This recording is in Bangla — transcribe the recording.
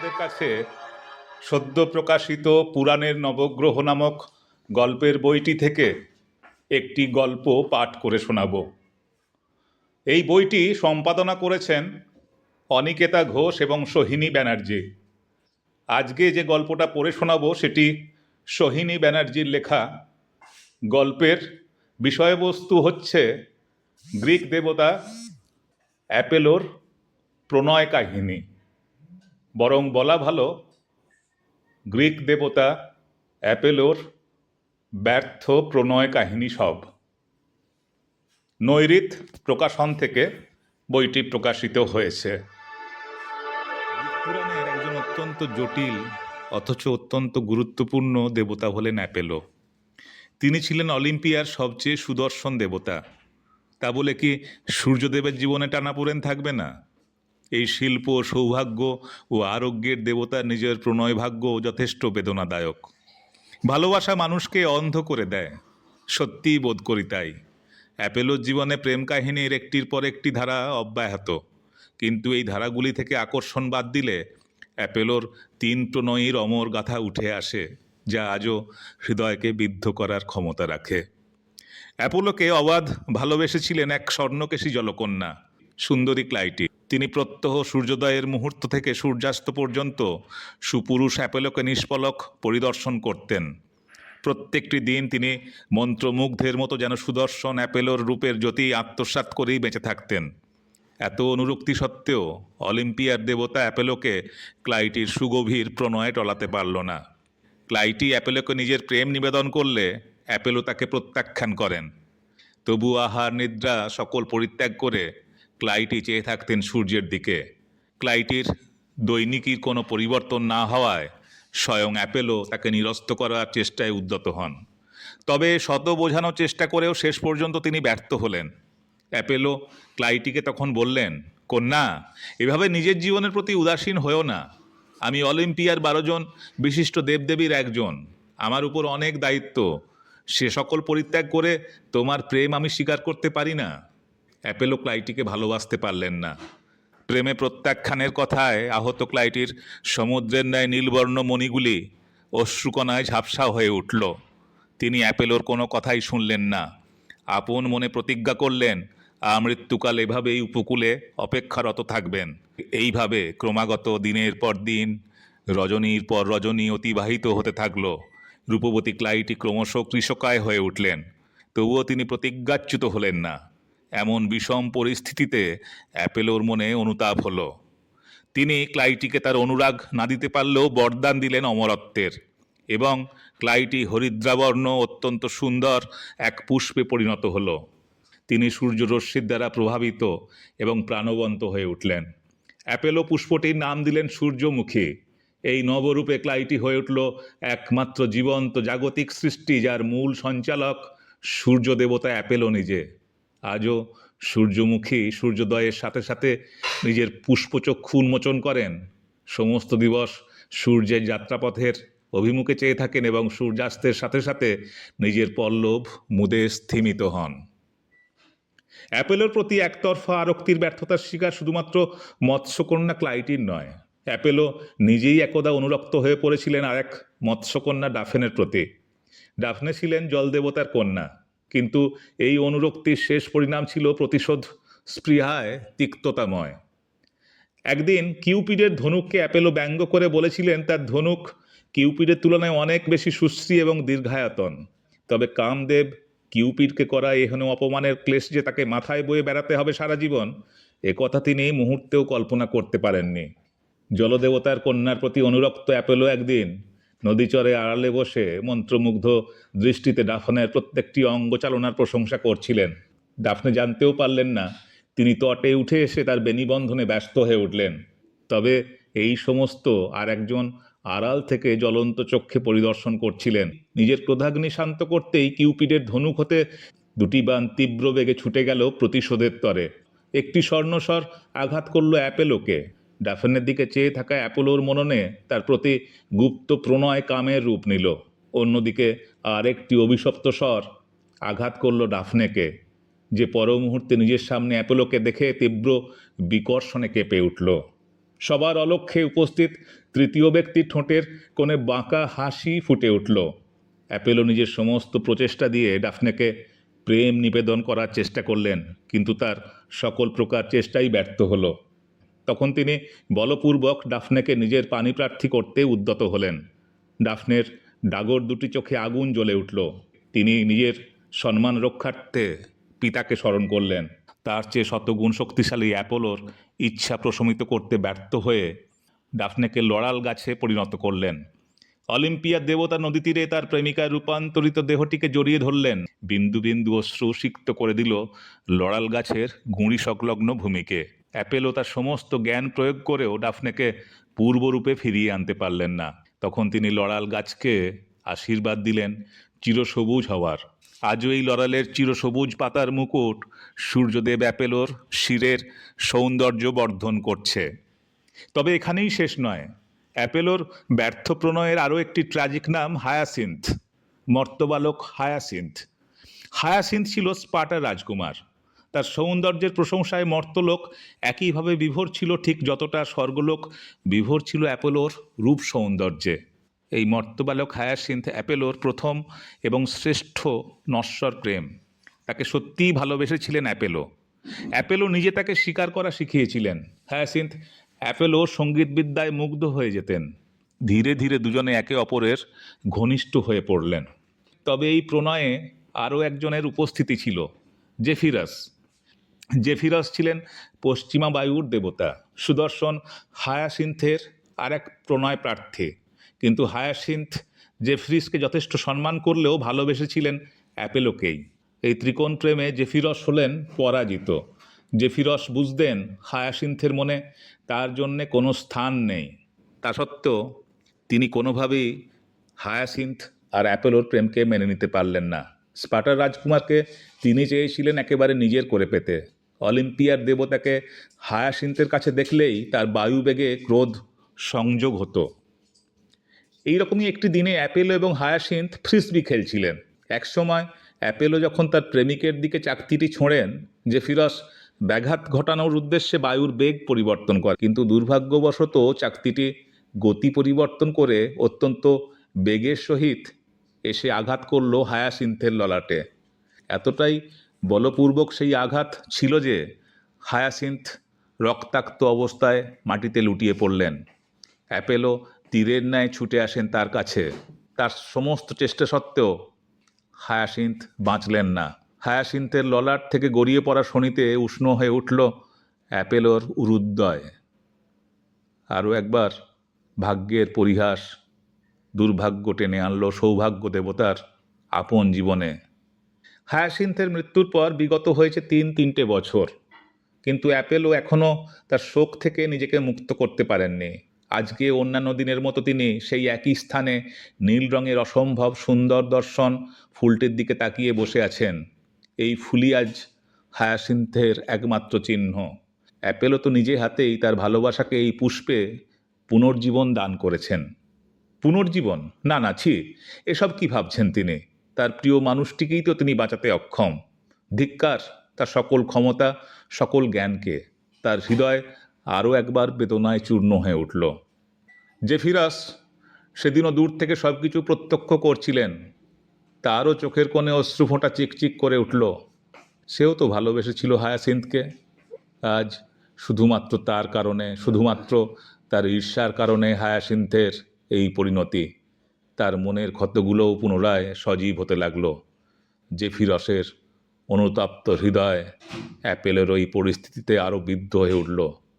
তোমাদের কাছে সদ্য প্রকাশিত পুরাণের নবগ্রহ নামক গল্পের বইটি থেকে একটি গল্প পাঠ করে শোনাব। এই বইটি সম্পাদনা করেছেন অনিকেতা ঘোষ এবং সোহিনী ব্যানার্জি। আজকে যে গল্পটা পড়ে শোনাবো সেটি সোহিনী ব্যানার্জির লেখা। গল্পের বিষয়বস্তু হচ্ছে গ্রিক দেবতা অ্যাপেলোর প্রণয় কাহিনী। বরং বলা ভালো, গ্রিক দেবতা অ্যাপেলোর ব্যর্থ প্রণয় কাহিনী সব। নৈরিত প্রকাশন থেকে বইটি প্রকাশিত হয়েছে। পুরাণের একজন অত্যন্ত জটিল, অথচ অত্যন্ত গুরুত্বপূর্ণ দেবতা হলেন অ্যাপেলো। তিনি ছিলেন অলিম্পিয়ার সবচেয়ে সুদর্শন দেবতা। তা বলে কি সূর্যদেবের জীবনে টানাপোড়েন থাকবে না? এই শিল্প, সৌভাগ্য ও আরোগ্যের দেবতার নিজের প্রণয় ভাগ্য যথেষ্ট বেদনাদায়ক। ভালোবাসা মানুষকে অন্ধ করে দেয়, সত্যিই বোধ করি তাই। অ্যাপেলোর জীবনে প্রেম কাহিনীর একটির পর একটি ধারা অব্যাহত। কিন্তু এই ধারাগুলি থেকে আকর্ষণ বাদ দিলে অ্যাপেলোর তিন প্রণয়ীর অমর গাথা উঠে আসে, যা আজও হৃদয়কে বিদ্ধ করার ক্ষমতা রাখে। অ্যাপোলোকে অবাধ ভালোবেসেছিলেন এক স্বর্ণকেশী জলকন্যা, সুন্দরী ক্লাইটি। তিনি প্রত্যহ সূর্যোদয়ের মুহূর্ত থেকে সূর্যাস্ত পর্যন্ত সুপুরুষ অ্যাপেলোকে নিষ্পলক পরিদর্শন করতেন। প্রত্যেকটি দিন তিনি মন্ত্রমুগ্ধের মতো যেন সুদর্শন অ্যাপেলোর রূপের জ্যোতি আত্মসাৎ করেই বেঁচে থাকতেন। এত অনুরক্তি সত্ত্বেও অলিম্পিয়ার দেবতা অ্যাপেলোকে ক্লাইটির সুগভীর প্রণয়ে টলাতে পারল না। ক্লাইটি অ্যাপেলোকে নিজের প্রেম নিবেদন করলে অ্যাপেলো তাকে প্রত্যাখ্যান করেন। তবু আহার নিদ্রা সকল পরিত্যাগ করে ক্লাইটি চেয়ে থাকতেন সূর্যের দিকে। ক্লাইটির দৈনিকীর কোনো পরিবর্তন না হওয়ায় স্বয়ং অ্যাপেলো তাকে নিরস্ত করার চেষ্টায় উদ্যত হন। তবে শত বোঝানোর চেষ্টা করেও শেষ পর্যন্ত তিনি ব্যর্থ হলেন। অ্যাপেলো ক্লাইটিকে তখন বললেন, কন্যা, এভাবে নিজের জীবনের প্রতি উদাসীন হয়েও না। আমি অলিম্পিয়ার বারো জন বিশিষ্ট দেবদেবীর একজন। আমার উপর অনেক দায়িত্ব। সে সকল পরিত্যাগ করে তোমার প্রেম আমি স্বীকার করতে পারি না। অ্যাপেলো ক্লাইটিকে ভালোবাসতে পারলেন না। প্রেমে প্রত্যাখ্যানের কথায় আহত ক্লাইটির সমুদ্রের ন্যায় নীলবর্ণ মণিগুলি অশ্রুকণায় ঝাপসা হয়ে উঠল। তিনি অ্যাপেলোর কোনো কথাই শুনলেন না। আপন মনে প্রতিজ্ঞা করলেন আমৃত্যুকাল এভাবেই উপকূলে অপেক্ষারত থাকবেন। এইভাবে ক্রমাগত দিনের পর দিন, রজনীর পর রজনী অতিবাহিত হতে থাকল। রূপবতী ক্লাইটি ক্রমশ কৃষকায় হয়ে উঠলেন। তবুও তিনি প্রতিজ্ঞাচ্যুত হলেন না। এমন বিষম পরিস্থিতিতে অ্যাপেলোর মনে অনুতাপ হলো। তিনি ক্লাইটিকে তার অনুরাগ না দিতে পারলেও বরদান দিলেন অমরত্বের এবং ক্লাইটি হরিদ্রাবর্ণ অত্যন্ত সুন্দর এক পুষ্পে পরিণত হল। তিনি সূর্যরশ্মির দ্বারা প্রভাবিত এবং প্রাণবন্ত হয়ে উঠলেন। অ্যাপেলো পুষ্পটির নাম দিলেন সূর্যমুখী। এই নবরূপে ক্লাইটি হয়ে উঠল একমাত্র জীবন্ত জাগতিক সৃষ্টি, যার মূল সঞ্চালক সূর্য দেবতা অ্যাপেলো নিজে। আজও সূর্যমুখী সূর্যোদয়ের সাথে সাথে নিজের পুষ্পচক্ষু উন্মোচন করেন। সমস্ত দিবস সূর্যের যাত্রাপথের অভিমুখে চেয়ে থাকেন এবং সূর্যাস্তের সাথে সাথে নিজের পল্লব মুদে স্থিমিত হন। অ্যাপেলোর প্রতি একতরফা আরক্তির ব্যর্থতার শিকার শুধুমাত্র মৎস্যকন্যা ক্লাইটির নয়। অ্যাপেলো নিজেই একদা অনুরক্ত হয়ে পড়েছিলেন আরেক মৎস্যকন্যা ডাফেনের প্রতি। ডাফনে ছিলেন জলদেবতার কন্যা। কিন্তু এই অনুরক্তির শেষ পরিণাম ছিল প্রতিশোধ স্পৃহায় তিক্ততাময়। একদিন কিউপিডের ধনুককে অ্যাপেলো ব্যঙ্গ করে বলেছিলেন, তার ধনুক কিউপিডের তুলনায় অনেক বেশি সুশ্রী এবং দীর্ঘায়তন। তবে কামদেব কিউপিডকে করা এহেন অপমানের ক্লেশ যে তাকে মাথায় বয়ে বেড়াতে হবে সারা জীবন, এ কথা তিনি এই মুহূর্তেও কল্পনা করতে পারেননি। জলদেবতার কন্যার প্রতি অনুরক্ত অ্যাপেলো একদিন নদীচরে আড়ালে বসে মন্ত্রমুগ্ধ দৃষ্টিতে ডাফনের প্রত্যেকটি অঙ্গ চালনার প্রশংসা করছিলেন। ডাফনে জানতেও পারলেন না, তিনি তটে উঠে এসে তার বেনিবন্ধনে ব্যস্ত হয়ে উঠলেন। তবে এই সমস্ত আর একজন আড়াল থেকে জ্বলন্ত চক্ষে পরিদর্শন করছিলেন। নিজের ক্রোধাগ্নি শান্ত করতেই কিউপিডের ধনুক হতে দুটি বান তীব্র বেগে ছুটে গেল প্রতিশোধের তরে। একটি স্বর্ণস্বর আঘাত করল অ্যাপেলোকে। ডাফনের দিকে চেয়ে থাকা অ্যাপোলোর মননে তার প্রতি গুপ্ত প্রণয় কামের রূপ নিল। অন্যদিকে আর একটি অভিশপ্ত স্বর আঘাত করল ডাফনেকে, যে পর মুহূর্তে নিজের সামনে অ্যাপোলোকে দেখে তীব্র বিকর্ষণে কেঁপে উঠল। সবার অলক্ষ্যে উপস্থিত তৃতীয় ব্যক্তির ঠোঁটের কোণে বাঁকা হাসি ফুটে উঠল। অ্যাপেলো নিজের সমস্ত প্রচেষ্টা দিয়ে ডাফনেকে প্রেম নিবেদন করার চেষ্টা করলেন, কিন্তু তার সকল প্রকার চেষ্টাই ব্যর্থ হলো। তখন তিনি বলপূর্বক ডাফনেকে নিজের পানি প্রার্থী করতে উদ্যত হলেন। ডাফনের ডাগর দুটি চোখে আগুন জ্বলে উঠল। তিনি নিজের সম্মান রক্ষার্থে পিতাকে স্মরণ করলেন। তার চেয়ে শতগুণ শক্তিশালী অ্যাপোলোর ইচ্ছা প্রশমিত করতে ব্যর্থ হয়ে ডাফনেকে লড়াল গাছে পরিণত করলেন। অলিম্পিয়ার দেবতা নদী তীরে তার প্রেমিকার রূপান্তরিত দেহটিকে জড়িয়ে ধরলেন। বিন্দু বিন্দু অশ্রু সিক্ত করে দিল লড়াল গাছের গুঁড়ি সংলগ্ন ভূমিকে। অ্যাপেলো তার সমস্ত জ্ঞান প্রয়োগ করেও ডাফনেকে পূর্বরূপে ফিরিয়ে আনতে পারলেন না। তখন তিনি লড়াল গাছকে আশীর্বাদ দিলেন চিরসবুজ হওয়ার। আজও এই লড়ালের চিরসবুজ পাতার মুকুট সূর্যদেব অ্যাপেলোর শিরের সৌন্দর্য বর্ধন করছে। তবে এখানেই শেষ নয়। অ্যাপেলোর ব্যর্থ প্রণয়ের আরও একটি ট্র্যাজিক নাম হায়াসিন্থ, মর্তবালক হায়াসিন্থ। হায়াসিন্থ ছিল স্পার্টার রাজকুমার। তার সৌন্দর্যের প্রশংসায় মর্তলোক একইভাবে বিভোর ছিল ঠিক যতটা স্বর্গলোক। বিভোর ছিল অ্যাপেলোর রূপ সৌন্দর্যে। এই মর্তবালক হায়াসিন্থ অ্যাপেলোর প্রথম এবং শ্রেষ্ঠ নশ্বর প্রেম। তাকে সত্যিই ভালোবেসেছিলেন অ্যাপেলো। অ্যাপেলো নিজে তাকে স্বীকার করা শিখিয়েছিলেন। হায়াসিন্থ অ্যাপেলো সঙ্গীতবিদ্যায় মুগ্ধ হয়ে যেতেন। ধীরে ধীরে দুজনে একে অপরের ঘনিষ্ঠ হয়ে পড়লেন। তবে এই প্রণয়ে আরও একজনের উপস্থিতি ছিল, জেফিরাস। জেফিরাস ছিলেন পশ্চিমা বায়ুর দেবতা। সুদর্শন হায়াসিন্থের আর এক প্রণয় প্রার্থী। কিন্তু হায়াসিন্থ জেফরিসকে যথেষ্ট সম্মান করলেও ভালোবেসেছিলেন অ্যাপেলোকেই। এই ত্রিকোণ প্রেমে জেফিরস হলেন পরাজিত। জেফিরস বুঝতেন হায়াসিন্থের মনে তার জন্যে কোনো স্থান নেই। তা সত্ত্বেও তিনি কোনোভাবেই হায়াসিন্থ আর অ্যাপেলোর প্রেমকে মেনে নিতে পারলেন না। স্পাটার রাজকুমারকে তিনি চেয়েছিলেন একেবারে নিজের করে পেতে। অলিম্পিয়ার দেবতাকে হায়াসিন্থের কাছে দেখলেই তার বায়ুবেগে ক্রোধ সংযোগ হতো। এইরকমই একটি দিনে অ্যাপেলো এবং হায়াসিন্থ ফ্রিসবি খেলছিলেন। একসময় অ্যাপেলো যখন তার প্রেমিকের দিকে চাকতিটি ছোঁড়েন যে ফিরস ব্যাঘাত ঘটানোর উদ্দেশ্যে বায়ুর বেগ পরিবর্তন করে। কিন্তু দুর্ভাগ্যবশত চাকতিটি গতি পরিবর্তন করে অত্যন্ত বেগের সহিত এসে আঘাত করল হায়াসিন্থের ললাটে। এতটাই বলপূর্বক সেই আঘাত ছিল যে হায়াসিন্থ রক্তাক্ত অবস্থায় মাটিতে লুটিয়ে পড়লেন। অ্যাপেলো তীরের ন্যায় ছুটে আসেন তার কাছে। তার সমস্ত চেষ্টা সত্ত্বেও হায়াসিন্থ বাঁচলেন না। হায়াসিন্থের ললাট থেকে গড়িয়ে পড়া শনিতে উষ্ণ হয়ে উঠল অ্যাপেলোর উরুদ্দয় আরও একবার ভাগ্যের পরিহাস, দুর্ভাগ্য টেনে আনলো সৌভাগ্য দেবতার আপন জীবনে। হায়াসিন্থের মৃত্যুর পর বিগত হয়েছে তিন তিনটে বছর। কিন্তু অ্যাপেলও এখনও তার শোক থেকে নিজেকে মুক্ত করতে পারেননি। আজকে অন্যান্য দিনের মতো তিনি সেই একই স্থানে নীল রঙের অসম্ভব সুন্দর দর্শন ফুলটির দিকে তাকিয়ে বসে আছেন। এই ফুলই আজ হায়াসিন্থের একমাত্র চিহ্ন। অ্যাপেলো তো নিজে হাতেই তার ভালোবাসাকে এই পুষ্পে পুনর্জীবন দান করেছেন। পুনর্জীবন? না না, ছি, এসব কি ভাবছেন তিনি? তার প্রিয় মানুষটিকেই তো তিনি বাঁচাতে অক্ষম। ধিক্কার, তার সকল ক্ষমতা, সকল জ্ঞানকে তার হৃদয় আরও একবার বেদনায় চূর্ণ হয়ে উঠল। জেফিরাস সেদিনও দূর থেকে সব কিছু প্রত্যক্ষ করছিলেন। তারও চোখের কোণে অশ্রুফোঁটা চিকচিক করে উঠল। সেও তো ভালোবেসেছিল হায়াসিন্থকে আজ শুধুমাত্র তার কারণে, শুধুমাত্র তার ঈর্ষার কারণে হায়াসিন্থের এই পরিণতি। তার মনের ক্ষতগুলোও পুনরায় সজীব হতে লাগল। যে ফিরসের অনুতপ্ত হৃদয় অ্যাপেলের ওই পরিস্থিতিতে আরও বিদ্ধ হয়ে উঠল।